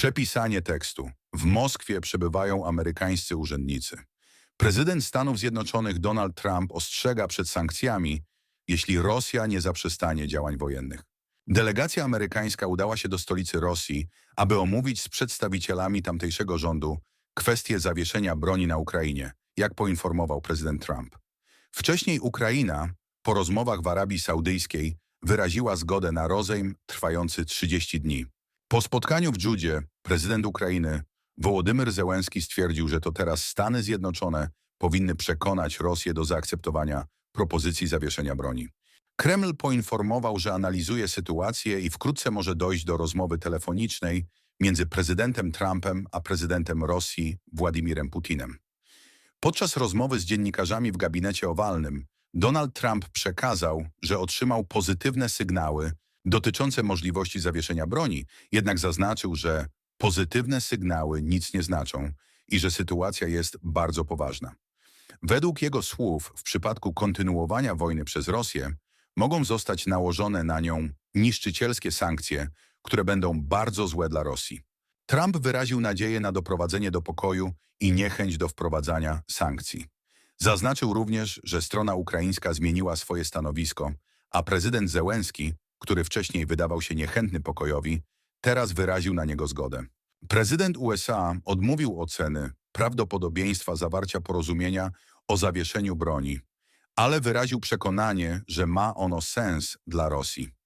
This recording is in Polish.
Przepisanie tekstu. W Moskwie przebywają amerykańscy urzędnicy. Prezydent Stanów Zjednoczonych Donald Trump ostrzega przed sankcjami, jeśli Rosja nie zaprzestanie działań wojennych. Delegacja amerykańska udała się do stolicy Rosji, aby omówić z przedstawicielami tamtejszego rządu kwestię zawieszenia broni na Ukrainie, jak poinformował prezydent Trump. Wcześniej Ukraina, po rozmowach w Arabii Saudyjskiej, wyraziła zgodę na rozejm trwający 30 dni. Po spotkaniu w Dżudzie prezydent Ukrainy Wołodymyr Zełenski stwierdził, że to teraz Stany Zjednoczone powinny przekonać Rosję do zaakceptowania propozycji zawieszenia broni. Kreml poinformował, że analizuje sytuację i wkrótce może dojść do rozmowy telefonicznej między prezydentem Trumpem a prezydentem Rosji Władimirem Putinem. Podczas rozmowy z dziennikarzami w gabinecie owalnym Donald Trump przekazał, że otrzymał pozytywne sygnały dotyczące możliwości zawieszenia broni, jednak zaznaczył, że pozytywne sygnały nic nie znaczą i że sytuacja jest bardzo poważna. Według jego słów, w przypadku kontynuowania wojny przez Rosję, mogą zostać nałożone na nią niszczycielskie sankcje, które będą bardzo złe dla Rosji. Trump wyraził nadzieję na doprowadzenie do pokoju i niechęć do wprowadzania sankcji. Zaznaczył również, że strona ukraińska zmieniła swoje stanowisko, a prezydent Zełenski, który wcześniej wydawał się niechętny pokojowi, teraz wyraził na niego zgodę. Prezydent USA odmówił oceny prawdopodobieństwa zawarcia porozumienia o zawieszeniu broni, ale wyraził przekonanie, że ma ono sens dla Rosji.